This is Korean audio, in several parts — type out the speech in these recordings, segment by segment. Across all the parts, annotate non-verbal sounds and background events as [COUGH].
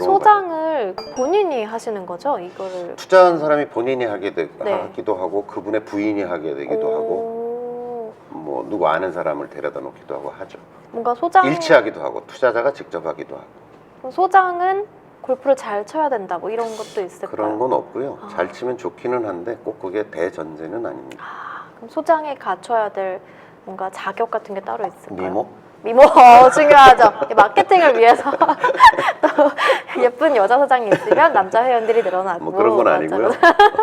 소장을 본인이 하시는 거죠? 이거를 투자한 사람이 본인이 하게 되, 네. 하기도 하고 그분의 부인이 하게 되기도 하고 오, 뭐 누구 아는 사람을 데려다 놓기도 하고 하죠. 뭔가 소장 일치하기도 하고 투자자가 직접 하기도 하고 소장은 골프를 잘 쳐야 된다 뭐 이런 것도 있을까요? 그런 건 없고요. 아. 잘 치면 좋기는 한데 꼭 그게 대전제는 아닙니다. 아, 그럼 소장에 갖춰야 될 뭔가 자격 같은 게 따로 있을까요? 미모? 미모 어, 중요하죠. 이 마케팅을 위해서 [LAUGHS] 또 예쁜 여자 소장이 있으면 남자 회원들이 늘어나고 뭐 그런 건. 아니고요.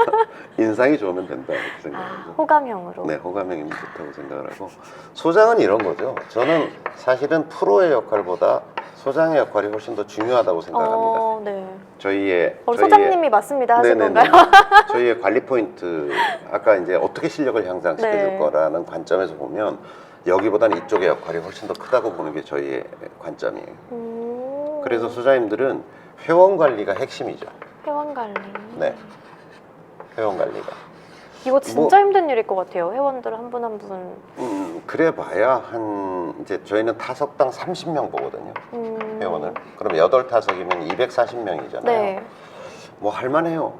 [LAUGHS] 인상이 좋으면 된다 이렇게 아. 호감형으로. 네, 호감형이 좋다고 생각을 하고 소장은 이런 거죠. 저는 사실은 프로의 역할보다 소장의 역할이 훨씬 더 중요하다고 생각합니다. 어, 네. 저희의 어, 소장님이 맞습니다 하신 네네네. 건가요? [LAUGHS] 저희의 관리 포인트 아까 이제 어떻게 실력을 향상시켜 줄 네. 거라는 관점에서 보면 여기보다는 이쪽의 역할이 훨씬 더 크다고 보는 게 저희의 관점이에요. 음, 그래서 소장님들은 회원 관리가 핵심이죠. 회원 관리. 네. 회원 관리가. 이거 진짜 뭐- 힘든 일일 것 같아요. 회원들 한 분 한 분. 음, 그래 봐야 한 이제 저희는 타석당 30명 보거든요. 음, 회원을. 그럼 여덟 타석이면 240명이잖아요. 네. 뭐 할만해요.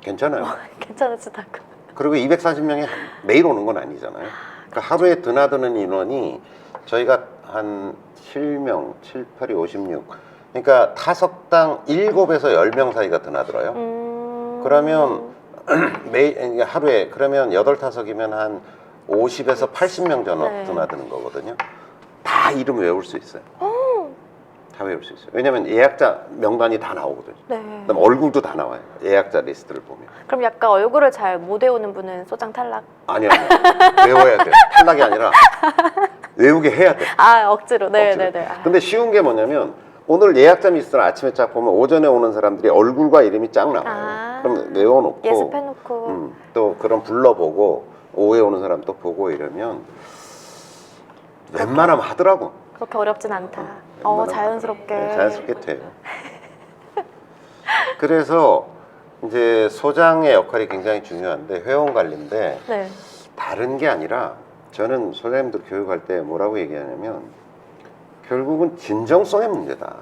괜찮아요. [LAUGHS] 괜찮으시다고. 그리고 240명이 매일 오는 건 아니잖아요. 그러니까 하루에 드나드는 인원이 저희가 한 7명, 7, 8이 56. 그러니까 타석당 7에서 10명 사이가 드나들어요. 음, 그러면 [CLEARS THROAT] 매일 그러니까 하루에 그러면 8타석이면 한 50에서 80명 전업 네. 드나드는 거거든요. 다 이름 외울 수 있어요. 다 외울 수 있어요. 왜냐면 예약자 명단이 다 나오거든요. 네. 그다음 얼굴도 다 나와요. 예약자 리스트를 보면. 그럼 약간 얼굴을 잘 못 외우는 분은 소장 탈락. 아니요, 아니요. 외워야 돼요. 탈락이 아니라 외우게 해야 돼. 아 억지로. 네. 네, 네. 아, 근데 쉬운 게 뭐냐면 오늘 예약자 리스트를 아침에 쫙 보면 오전에 오는 사람들이 얼굴과 이름이 쫙 나와요. 아. 그럼 외워놓고 예습해놓고. 음, 또 그런 불러보고 오후에 오는 사람 또 보고 이러면 웬만하면 하더라고. 그렇게 어렵진 않다. 어, 웬만하면 자연스럽게. 네, 자연스럽게 돼요. [LAUGHS] 그래서 이제 소장의 역할이 굉장히 중요한데 회원 관리인데 네. 다른 게 아니라 저는 소장님들 교육할 때 뭐라고 얘기하냐면 결국은 진정성의 문제다.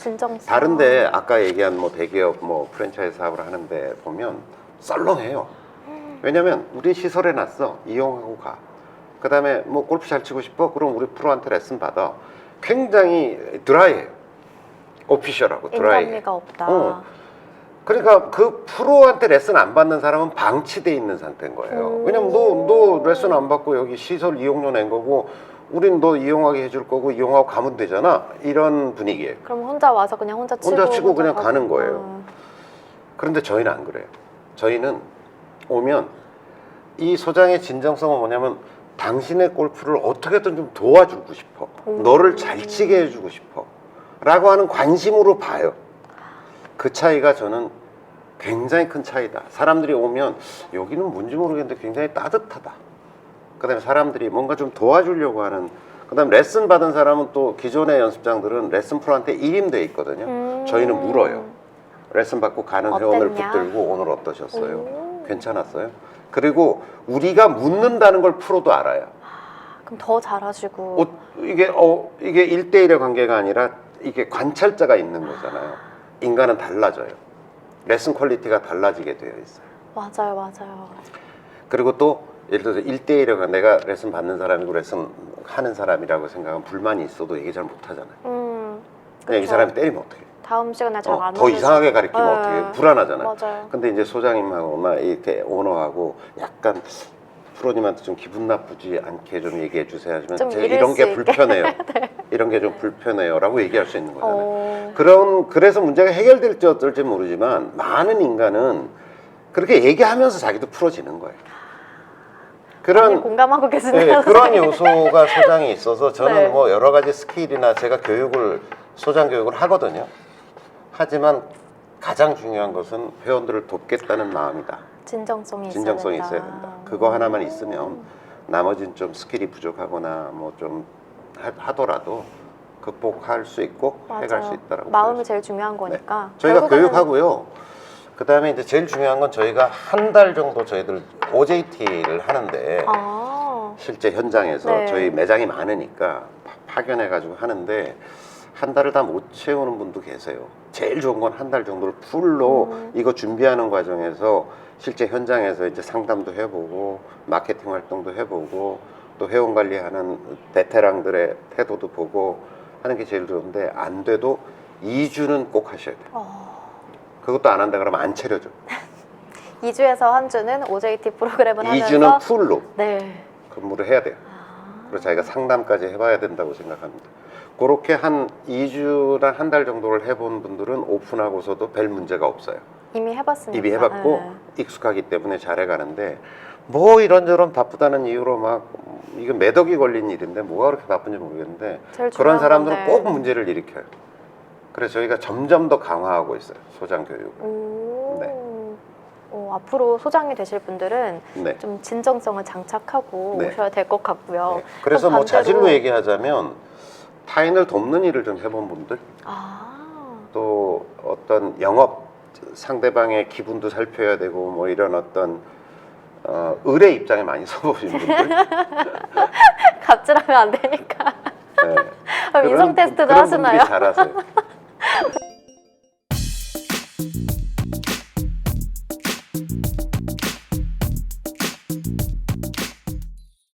진정성. 다른데 아까 얘기한 뭐 대기업 뭐 프랜차이즈 사업을 하는데 보면 썰렁해요. 왜냐면 우리 시설에 놨어 이용하고 가. 그다음에 뭐 골프 잘 치고 싶어? 그럼 우리 프로한테 레슨 받아. 굉장히 드라이해요. 오피셜하고 드라이해. 인간미가 없다. 어. 그러니까 그 프로한테 레슨 안 받는 사람은 방치돼 있는 상태인 거예요. 음. 왜냐면 너, 너 레슨 안 받고 여기 시설 이용료 낸 거고, 우린 너 이용하게 해줄 거고, 이용하고 가면 되잖아. 이런 분위기예요. 그럼 혼자 와서 그냥 혼자 치고 혼자 치고 그냥 가고. 가는 거예요. 어. 그런데 저희는 안 그래요. 저희는 오면 이 소장의 진정성은 뭐냐면 당신의 골프를 어떻게든 좀 도와주고 싶어. 음. 너를 잘 치게 해주고 싶어. 라고 하는 관심으로 봐요. 그 차이가 저는 굉장히 큰 차이다. 사람들이 오면 여기는 뭔지 모르겠는데 굉장히 따뜻하다. 그 다음에 사람들이 뭔가 좀 도와주려고 하는 그 다음에 레슨 받은 사람은 또 기존의 연습장들은 레슨 프로한테 일임돼 있거든요. 음. 저희는 물어요. 레슨 받고 가는 회원을 어땠냐? 붙들고 오늘 어떠셨어요? 오. 괜찮았어요? 그리고 우리가 묻는다는 걸 프로도 알아요. 그럼 더 잘하시고. 어, 이게 어 이게 일대일의 관계가 아니라 이게 관찰자가 있는 거잖아요. 인간은 달라져요. 레슨 퀄리티가 달라지게 되어 있어요. 맞아요, 맞아요. 그리고 또 예를 들어서 일대일에 내가 레슨 받는 사람이고 레슨 하는 사람이라고 생각하면 불만이 있어도 얘기 잘 못하잖아요. 음. 그냥 이 그쵸. 사람이 때리면 어떡해. 다음 시간에 잘 어, 안더 이상하게 가르치면 네. 어떡해. 불안하잖아요. 맞아요. 근데 이제 소장님하고나 이렇게 오너하고 약간 프로님한테 좀 기분 나쁘지 않게 좀 얘기해 주세요 하시면 좀 제가 이럴 이런 수 게 있게. 불편해요. [LAUGHS] 이런 게 좀 불편해요라고 얘기할 수 있는 거잖아요. 어. 그런 그래서 문제가 해결될지 어떨지 모르지만 많은 인간은 그렇게 얘기하면서 자기도 풀어지는 거예요. 그런 공감하고 계시네요. 네, 그런 [LAUGHS] 요소가 소장이 있어서 저는 네. 뭐 여러 가지 스킬이나 제가 교육을 소장 교육을 하거든요. 하지만 가장 중요한 것은 회원들을 돕겠다는 마음이다. 진정성이 있어야 진정성이 된다. 있어야 된다. 그거 하나만 있으면 나머지는 좀 스킬이 부족하거나 뭐 좀 하더라도 극복할 수 있고 해갈 맞아요. 수 있다라고 마음이 보여요. 제일 중요한 거니까. 저희가 결국에는- 교육하고요. 그 다음에 이제 제일 중요한 건 저희가 한 달 정도 저희들 OJT를 하는데 아, 실제 현장에서 네. 저희 매장이 많으니까 파- 파견해가지고 하는데 한 달을 다 못 채우는 분도 계세요. 제일 좋은 건 한 달 정도를 풀로 음. 이거 준비하는 과정에서 실제 현장에서 이제 상담도 해보고 마케팅 활동도 해보고 또 회원 관리하는 베테랑들의 태도도 보고 하는 게 제일 좋은데 안 돼도 2주는 꼭 하셔야 돼요. 어, 그것도 안 한다 그러면 안 차려줘. 2주에서 한 주는 OJT 프로그램을 하면서 2주는 풀로 네. 근무를 해야 돼요. 아, 그래서 자기가 상담까지 해봐야 된다고 생각합니다. 그렇게 한 2주나 한 달 정도를 해본 분들은 오픈하고서도 별 문제가 없어요. 이미 해봤으니까. 이미 해봤고 네. 익숙하기 때문에 잘해가는데 뭐 이런저런 바쁘다는 이유로 막 음, 이거 매덕이 걸린 일인데 뭐가 그렇게 바쁜지 모르겠는데 제일 그런 중요한 사람들은 건데. 꼭 문제를 일으켜요. 그래서 저희가 점점 더 강화하고 있어요. 소장 교육을. 오. 네. 어, 앞으로 소장이 되실 분들은 네. 좀 진정성을 장착하고 네. 오셔야 될 것 같고요. 네. 그래서 뭐 자질로 얘기하자면 타인을 돕는 일을 좀 해본 분들 아, 또 어떤 영업 상대방의 기분도 살펴야 되고 뭐 이런 어떤 어, 의뢰 입장에 많이 [LAUGHS] 서보신 분들 [LAUGHS] 갑질하면 안 되니까. 네. 그럼 인성 테스트도 하시나요? 잘하세요. [LAUGHS] you